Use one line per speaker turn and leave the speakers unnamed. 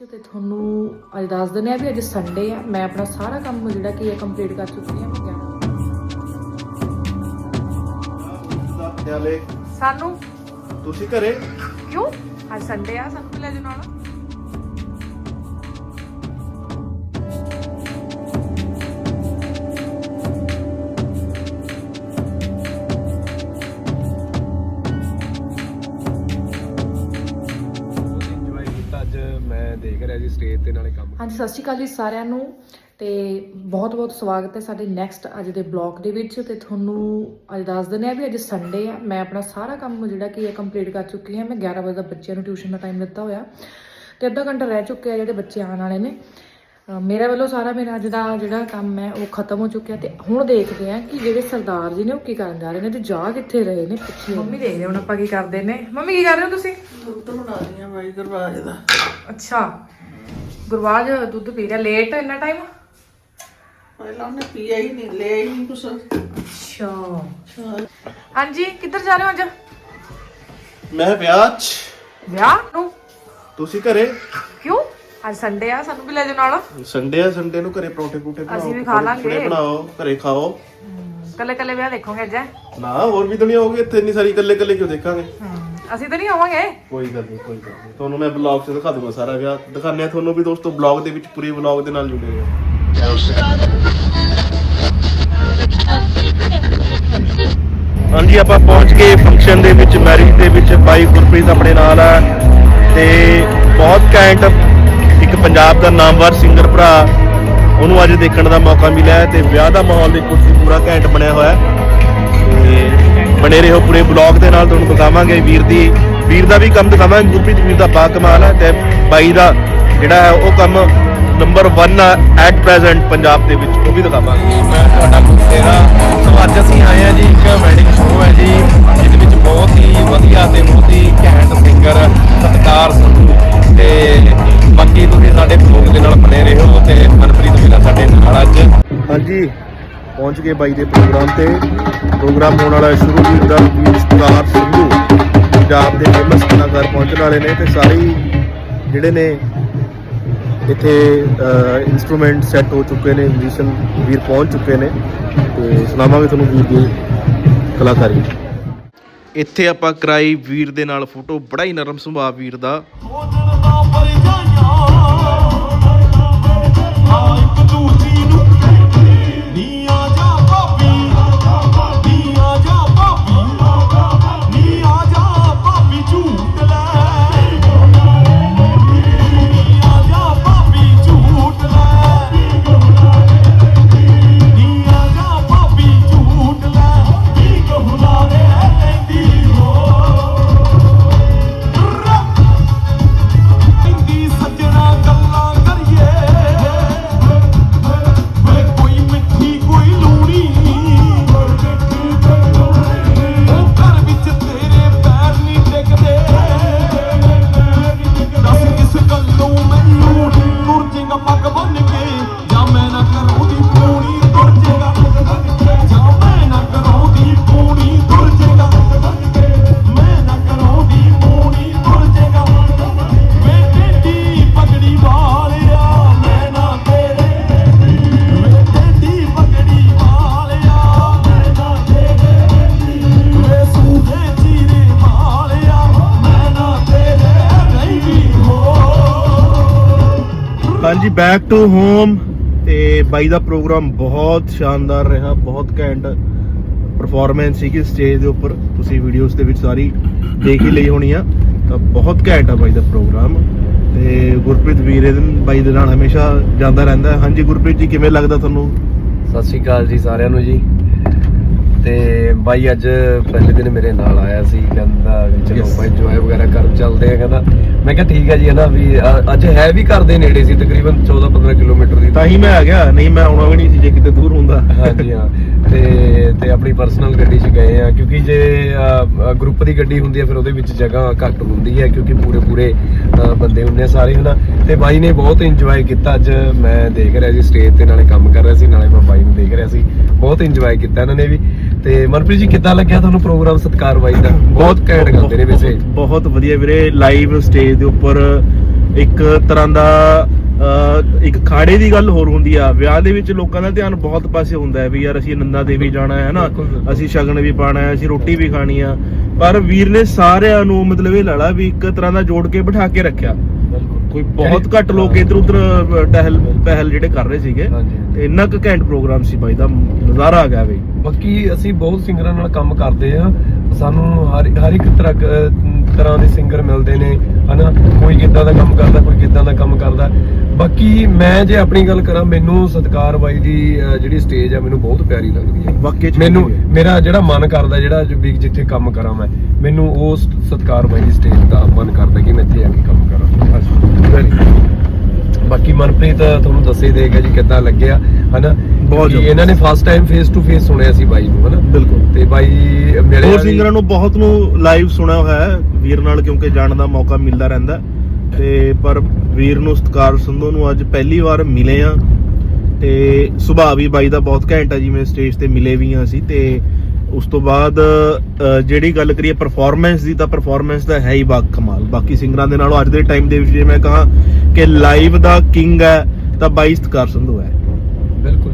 ਵਿੱਚ ਤੇ ਤੁਹਾਨੂੰ ਅੱਜ ਦੱਸ ਦਿੰਦੇ ਆ ਵੀ ਅੱਜ ਸੰਡੇ ਆ। ਮੈਂ ਆਪਣਾ ਸਾਰਾ ਕੰਮ ਜਿਹੜਾ ਕੀ ਹੈ ਕੰਪਲੀਟ ਕਰ ਚੁੱਕੀ ਹਾਂ ਮੈਂ
ਨਾਲੇ
ਸਾਨੂੰ?
ਤੁਸੀਂ ਘਰੇ?
ਕਿਉਂ? ਅੱਜ ਸੰਡੇ ਆ ਸਾਨੂੰ ਲੈ ਜਾਓ
ਤੇ ਨਾਲੇ ਕੰਮ
ਹਾਂਜੀ ਸਤਿ ਸ਼੍ਰੀ ਅਕਾਲ ਜੀ ਸਾਰਿਆਂ ਨੂੰ ਤੇ ਬਹੁਤ-ਬਹੁਤ ਸਵਾਗਤ ਹੈ ਸਾਡੇ ਨੈਕਸਟ ਅੱਜ ਦੇ ਬਲੌਗ ਦੇ ਵਿੱਚ ਤੇ ਤੁਹਾਨੂੰ ਅੱਜ ਦੱਸ ਦਿੰਦੇ ਆ ਵੀ ਅੱਜ ਸੰਡੇ ਆ ਮੈਂ ਆਪਣਾ ਸਾਰਾ ਕੰਮ ਜਿਹੜਾ ਕੀ ਹੈ ਕੰਪਲੀਟ ਕਰ ਚੁੱਕੀ ਹਾਂ। ਮੈਂ 11 ਵਜੇ ਦਾ ਬੱਚਿਆਂ ਨੂੰ ਟਿਊਸ਼ਨ ਦਾ ਟਾਈਮ ਦਿੱਤਾ ਹੋਇਆ ਤੇ ਅੱਧਾ ਘੰਟਾ ਰਹਿ ਚੁੱਕਿਆ ਜਿਹੜੇ ਬੱਚੇ ਆਉਣ ਵਾਲੇ ਨੇ। ਮੇਰੇ ਵੱਲੋਂ ਸਾਰਾ ਮੇਰਾ ਅੱਜ ਦਾ ਜਿਹੜਾ ਕੰਮ ਹੈ ਉਹ ਖਤਮ ਹੋ ਚੁੱਕਿਆ ਤੇ ਹੁਣ ਦੇਖਦੇ ਆ ਕਿ ਜਿਹੜੇ ਸਰਦਾਰ ਜੀ ਨੇ ਉਹ ਕੀ ਕਰਨ ਜਾ ਰਹੇ ਨੇ ਤੇ ਜਾ ਕਿੱਥੇ ਰਹੇ ਨੇ ਪਿੱਛੇ। ਮੰਮੀ ਦੇਖਦੇ ਹੁਣ ਆਪਾਂ ਕੀ ਕਰਦੇ ਨੇ। ਮੰਮੀ ਕੀ ਕਰ ਰਹੇ ਹੋ ਤੁਸੀਂ?
ਦੁੱਧ ਬਣਾ ਰਹੀ ਆ ਬਾਈ ਦਰਵਾਜ਼ੇ ਦਾ।
ਅੱਛਾ। ਗੁਰਵਾਜ ਦੁੱਧ ਪੀ ਰਿਹਾ। ਲੇਟ ਇੰਨਾ ਟਾਈਮ
ਪਹਿਲਾਂ ਉਹਨੇ ਪੀਆ ਹੀ ਨਹੀਂ ਲਿਆ ਹੀ ਨਹੀਂ ਕੁਛ।
ਅੱਛਾ। ਹਾਂਜੀ ਕਿੱਧਰ ਜਾ ਰਹੇ ਹੋ ਅੱਜ?
ਮੈਂ ਵਿਆਹ 'ਚ।
ਵਿਆਹ ਨੂੰ?
ਤੁਸੀਂ ਘਰੇ?
ਕਿਉਂ? ਅੱਜ ਸੰਡੇ ਆ ਸਾਨੂੰ ਵੀ ਲੈ ਜਾਓ ਨਾਲ।
ਸੰਡੇ ਆ ਸੰਡੇ ਨੂੰ ਘਰੇ ਪਰੌਂਠੇ ਪੂਠੇ ਬਣਾਓ
ਅਸੀਂ ਵੀ ਖਾ
ਪਕੌੜੇ
ਲਾਂਗੇ।
ਪੂੜੇ ਬਣਾਓ ਘਰੇ ਖਾਓ।
ਕੱਲੇ ਕੱਲੇ ਵਿਆਹ ਦੇਖੋਗੇ ਅੱਜ?
ਨਾ ਹੋਰ ਵੀ ਦੁਨੀਆ ਹੋਗੀ ਇੱਥੇ ਇੰਨੀ ਸਾਰੀ ਇਕੱਲੇ ਇਕੱਲੇ ਕਿਉਂ ਦੇਖਾਂਗੇ?
ਅਸੀਂ ਤਾਂ ਨਹੀਂ ਆਵਾਂਗੇ।
ਕੋਈ ਗੱਲ ਨਹੀਂ ਕੋਈ ਗੱਲ ਨਹੀਂ। ਤੁਹਾਨੂੰ ਮੈਂ ਬਲੌਗ 'ਚ ਦਿਖਾ ਦੂੰਗਾ ਸਾਰਾ ਵਿਆਹ। ਦਿਖਾਉਂਦੇ ਆ ਤੁਹਾਨੂੰ ਵੀ ਦੋਸਤੋ ਬਲੌਗ ਦੇ ਵਿੱਚ ਪੂਰੇ ਬਲੌਗ ਦੇ ਨਾਲ ਜੁੜੇ ਰਹੋ ਹਾਂਜੀ ਆਪਾਂ ਪਹੁੰਚ ਗਏ ਫੰਕਸ਼ਨ ਦੇ ਵਿੱਚ ਮੈਰਿਜ ਦੇ ਵਿੱਚ। ਬਾਈ ਗੁਰਪ੍ਰੀਤ ਆਪਣੇ ਨਾਲ ਆ ਤੇ ਬਹੁਤ ਕੈਂਟ ਇੱਕ ਪੰਜਾਬ ਦਾ ਨਾਮਵਰ ਸਿੰਗਰ ਭਰਾ। ਉਹਨੂੰ ਅੱਜ ਦੇਖਣ ਦਾ ਮੌਕਾ ਮਿਲਿਆ ਹੈ ਤੇ ਵਿਆਹ ਦਾ ਮਾਹੌਲ ਦੇਖੋ ਤੁਸੀਂ ਪੂਰਾ ਘੈਂਟ ਬਣਿਆ ਹੋਇਆ ਹੈ। ਤੇ ਬਣੇ ਰਹੋ ਪੂਰੇ ਬਲੌਗ ਦੇ ਨਾਲ ਤੁਹਾਨੂੰ ਦਿਖਾਵਾਂਗੇ ਵੀਰ ਦੀ ਵੀਰ ਦਾ ਵੀ ਕੰਮ ਦਿਖਾਵਾਂਗੇ ਗੁਰਪ੍ਰੀਤ ਵੀਰ ਦਾ ਬਾ ਕਮਾਲ ਹੈ ਤੇ ਬਾਈ ਦਾ ਜਿਹੜਾ ਹੈ ਉਹ ਕੰਮ ਨੰਬਰ 1 ਆ ਐਟ ਪ੍ਰੈਜ਼ੈਂਟ ਪੰਜਾਬ ਦੇ ਵਿੱਚ ਉਹ ਵੀ ਦਿਖਾਵਾਂਗੇ।
ਮੈਂ ਤੁਹਾਡਾ ਮੁਖਤੇਰਾ ਸੋ ਅੱਜ ਅਸੀਂ ਆਏ ਆ ਜੀ ਇੱਕ ਵੈਡਿੰਗ ਸ਼ੋਅ ਹੈ ਜੀ ਜਿਹਦੇ ਵਿੱਚ ਬਹੁਤ ਹੀ ਵਧੀਆ ਤੇ ਬਹੁਤ ਹੀ ਘੈਂਟ ਸਿੰਗਰ ਸਤਕਾਰ ਸੰਧੂ ਤੇ ਬਾਕੀ ਤੁਸੀਂ ਸਾਡੇ ਬਲੌਗ ਦੇ ਨਾਲ ਬਣੇ ਰਹੋ ਤੇ ਮਨਪ੍ਰੀਤ ਵੀਰਾ ਸਾਡੇ ਨਾਲ ਅੱਜ।
ਹਾਂਜੀ। ਪਹੁੰਚ ਗਏ ਬਾਈ ਦੇ ਪ੍ਰੋਗਰਾਮ ਤੇ। ਪ੍ਰੋਗਰਾਮ ਹੋਣ ਵਾਲਾ ਸ਼ੁਰੂ ਵੀਰ ਦਾ ਵੀਰ ਸਟਾਰ ਸੰਧੂ ਪੰਜਾਬ ਦੇ ਫੇਮਸ ਕਲਾਕਾਰ ਪਹੁੰਚਣ ਵਾਲੇ ਨੇ ਤੇ ਸਾਰੇ ਜਿਹੜੇ ਨੇ ਇੱਥੇ ਇਨਸਟਰੂਮੈਂਟ ਸੈੱਟ ਹੋ ਚੁੱਕੇ ਨੇ ਮਿਊਜ਼ੀਸ਼ੀਅਨ ਵੀਰ ਪਹੁੰਚ ਚੁੱਕੇ ਨੇ ਤੇ ਸੁਣਾਵਾਂਗੇ ਤੁਹਾਨੂੰ ਵੀਰ ਦੀ ਕਲਾਕਾਰੀ। ਇੱਥੇ ਆਪਾਂ ਕਰਾਈ ਵੀਰ ਦੇ ਨਾਲ ਫੋਟੋ ਬੜਾ ਹੀ ਨਰਮ ਸੁਭਾਅ ਵੀਰ ਦਾ। ਹਾਂਜੀ ਬੈਕ ਟੂ ਹੋਮ ਤੇ ਬਾਈ ਦਾ ਪ੍ਰੋਗਰਾਮ ਬਹੁਤ ਸ਼ਾਨਦਾਰ ਰਿਹਾ, ਬਹੁਤ ਘੈਂਟ ਪਰਫਾਰਮੈਂਸ ਸੀਗੀ ਸਟੇਜ ਦੇ ਉੱਪਰ। ਤੁਸੀਂ ਵੀਡੀਓਜ਼ ਦੇ ਵਿੱਚ ਸਾਰੀ ਦੇਖ ਹੀ ਲਈ ਹੋਣੀ ਆ। ਤਾਂ ਬਹੁਤ ਘੈਂਟ ਆ ਬਾਈ ਦਾ ਪ੍ਰੋਗਰਾਮ ਤੇ ਗੁਰਪ੍ਰੀਤ ਵੀਰੇ ਦਿਨ ਬਾਈ ਦੇ ਨਾਲ ਹਮੇਸ਼ਾ ਜਾਂਦਾ ਰਹਿੰਦਾ। ਹਾਂਜੀ ਗੁਰਪ੍ਰੀਤ ਜੀ, ਕਿਵੇਂ ਲੱਗਦਾ ਤੁਹਾਨੂੰ?
ਸਤਿ ਸ਼੍ਰੀ ਅਕਾਲ ਜੀ ਸਾਰਿਆਂ ਨੂੰ ਜੀ। ਬਾਈ ਅੱਜ ਪਹਿਲੇ ਦਿਨ ਮੇਰੇ ਨਾਲ ਆਇਆ ਸੀ ਕਹਿੰਦਾ ਵੀ ਚਲੋ. ਆਪਾਂ ਇੰਜੋਏ ਵਗੈਰਾ ਕਰਨ ਚੱਲਦੇ ਆ ਕਹਿੰਦਾ। ਮੈਂ ਕਿਹਾ ਠੀਕ ਹੈ ਜੀ ਹਨਾ ਵੀ ਅ- ਅੱਜ ਹੈ ਵੀ ਘਰ ਦੇ ਨੇੜੇ ਸੀ ਤਕਰੀਬਨ 14 15 ਕਿਲੋਮੀਟਰ ਦੀ
ਤਾਂ ਹੀ ਮੈਂ ਆ ਗਿਆ ਨਹੀਂ ਮੈਂ ਆਉਣਾ ਵੀ ਨਹੀਂ ਸੀ ਜੇ ਕਿਤੇ ਦੂਰ ਹੁੰਦਾ।
ਹਾਂਜੀ ਹਾਂ। ਤੇ ਤੇ ਆਪਣੀ ਪਰਸਨਲ ਗੱਡੀ 'ਚ ਗਏ ਆ ਕਿਉਂਕਿ ਜੇ ਗਰੁੱਪ ਦੀ ਗੱਡੀ ਹੁੰਦੀ ਹੈ ਫਿਰ ਉਹਦੇ ਵਿੱਚ ਜਗ੍ਹਾ ਘੱਟ ਹੁੰਦੀ ਹੈ ਕਿਉਂਕਿ ਪੂਰੇ ਪੂਰੇ ਅ, ਬੰਦੇ ਹੁੰਦੇ ਆ ਸਾਰੇ ਹਨਾ। ਤੇ ਬਾਈ ਨੇ ਬਹੁਤ ਇੰਜੋਏ ਕੀਤਾ ਅੱਜ ਮੈਂ ਦੇਖ ਰਿਹਾ ਸੀ ਸਟੇਜ ਤੇ ਨਾਲੇ ਕੰਮ ਕਰ ਰਿਹਾ ਸੀ ਨਾਲੇ ਮੈਂ ਬਾਈ ਨੂੰ ਦੇਖ ਰਿਹਾ ਸੀ। ਬਹੁਤ ਇੰਜੋਏ ਕੀਤਾ ਇਹਨਾਂ ਨੇ ਵੀ। ਤੇ ਮਨਪ੍ਰੀਤ ਜੀ ਕਿੱਦਾਂ ਲੱਗਿਆ ਤੁਹਾਨੂੰ ਪ੍ਰੋਗਰਾਮ ਸਤਕਾਰ ਬਾਈ ਦਾ? ਬਹੁਤ ਘੈਂਟ ਗਾਉਂਦੇ ਨੇ ਵੈਸੇ।
ਬਹੁਤ ਵਧੀਆ ਵੀਰੇ ਲਾਈਵ ਸਟੇਜ ਦੇ ਉੱਪਰ ਇੱਕ ਤਰ੍ਹਾਂ ਦਾ ਇੱਕ ਖਾੜੇ ਦੀ ਗੱਲ ਹੋਰ ਹੁੰਦੀ ਆ। ਵਿਆਹ ਦੇ ਵਿੱਚ ਲੋਕਾਂ ਦਾ ਧਿਆਨ ਬਹੁਤ ਪਾਸੇ ਹੁੰਦਾ ਹੈ ਵੀ ਯਾਰ ਅਸੀਂ ਨੰਦਾ ਦੇਵੀ ਜਾਣਾ ਹੈ ਨਾ। ਅਸੀਂ ਸ਼ਗਨ ਵੀ ਪਾਣਾ ਹੈ ਅਸੀਂ ਰੋਟੀ ਵੀ ਖਾਣੀ ਆ। ਪਰ ਵੀਰ ਨੇ ਸਾਰਿਆਂ ਨੂੰ ਮਤਲਬ ਇਹ ਲਾਲਾ ਵੀ ਇੱਕ ਤਰ੍ਹਾਂ ਦਾ ਜੋੜ ਕੇ ਬਿਠਾ ਕੇ ਰੱਖਿਆ। ਕੋਈ ਬਹੁਤ ਘੱਟ ਲੋਕ ਇਧਰ ਉਧਰ ਟਹਿਲ ਪਹਿਲ ਜਿਹੜੇ ਕਰ ਰਹੇ ਸੀਗੇ। ਤੇ ਇੰਨਾ ਕੁ ਘੈਂਟ ਪ੍ਰੋਗਰਾਮ ਸੀ ਬਾਈ ਦਾ ਨਜ਼ਾਰਾ ਆ ਗਿਆ ਬਈ।
ਬਾਕੀ ਅਸੀਂ ਬਹੁਤ ਸਿੰਗਰਾਂ ਨਾਲ ਕੰਮ ਕਰਦੇ ਆ ਸਾਨੂੰ ਹਰ ਹਰ ਇੱਕ ਤਰ੍ਹਾਂ ਤਰ੍ਹਾਂ ਦੇ ਸਿੰਗਰ ਮਿਲਦੇ ਨੇ ਹਨਾ? ਕੋਈ ਕਿੱਦਾਂ ਦਾ ਕੰਮ ਕਰਦਾ ਕੋਈ ਕਿੱਦਾਂ ਦਾ ਕੰਮ ਕਰਦਾ। ਬਾਕੀ ਮੈਂ ਜੇ ਆਪਣੀ ਗੱਲ ਕਰਾਂ ਮੈਨੂੰ ਸਤਕਾਰ ਬਾਈ ਦੀ ਜਿਹੜੀ ਸਟੇਜ ਆ ਮੈਨੂੰ ਬਹੁਤ ਪਿਆਰੀ ਲੱਗਦੀ ਹੈ
ਵਾਕਈ
ਮੈਨੂੰ। ਮੇਰਾ ਜਿਹੜਾ ਮਨ ਕਰਦਾ ਜਿਹੜਾ ਵੀ ਜਿੱਥੇ ਕੰਮ ਕਰਾਂ ਮੈਂ ਮੈਨੂੰ ਉਸ ਸਤਕਾਰ ਬਾਈ ਦੀ ਸਟੇਜ ਦਾ ਮਨ ਕਰਦਾ ਕਿ ਮੈਂ ਇੱਥੇ ਆ ਕੇ ਕੰਮ ਕਰਾਂ। ਬਾਕੀ ਮਨਪ੍ਰੀਤ ਤੁਹਾਨੂੰ ਦੱਸੇ ਦੇਗਾ ਜੀ ਕਿੱਦਾਂ ਲੱਗਿਆ ਹਨਾ?
ਬਹੁਤ
ਇਹਨਾਂ ਨੇ first time face to face ਸੁਣਿਆ ਸੀ ਬਾਈ ਨੂੰ ਹਨਾ?
ਬਿਲਕੁਲ।
ਤੇ ਬਾਈ ਮਿਲੇ
ਹੋਰ ਸਿੰਗਰਾਂ ਨੂੰ ਬਹੁਤ ਨੂੰ ਲਾਈਵ ਸੁਣਿਆ ਹੋਇਆ ਹੈ ਵੀਰ ਨਾਲ ਕਿਉਂਕਿ ਜਾਣ ਦਾ ਮੌਕਾ ਮਿਲਦਾ ਰਹਿੰਦਾ ਤੇ ਪਰ ਵੀਰ ਨੂੰ ਸਤਕਾਰ ਸੰਧੂ ਨੂੰ ਅੱਜ ਪਹਿਲੀ ਵਾਰ ਮਿਲੇ ਆ ਤੇ ਸੁਭਾਅ ਵੀ ਬਾਈ ਦਾ ਬਹੁਤ ਘੈਂਟ ਆ ਜਿਵੇਂ ਸਟੇਜ ਤੇ ਮਿਲੇ ਵੀ ਆ ਅਸੀਂ ਤੇ ਉਸ ਤੋਂ ਬਾਅਦ ਜਿਹੜੀ ਗੱਲ ਕਰੀਏ ਪਰਫਾਰਮੈਂਸ ਦੀ, ਤਾਂ ਪਰਫਾਰਮੈਂਸ ਦਾ ਹੈ ਹੀ ਬਾ ਕਮਾਲ। ਬਾਕੀ ਸਿੰਗਰਾਂ ਦੇ ਨਾਲੋਂ ਅੱਜ ਦੇ ਟਾਈਮ ਦੇ ਵਿੱਚ ਜੇ ਮੈਂ ਕਹਾਂ ਕਿ ਲਾਈਵ ਦਾ ਕਿੰਗ ਹੈ, ਤਾਂ ਬਾਈ ਸਤਕਾਰ ਸੰਧੂ ਹੈ। ਬਿਲਕੁਲ।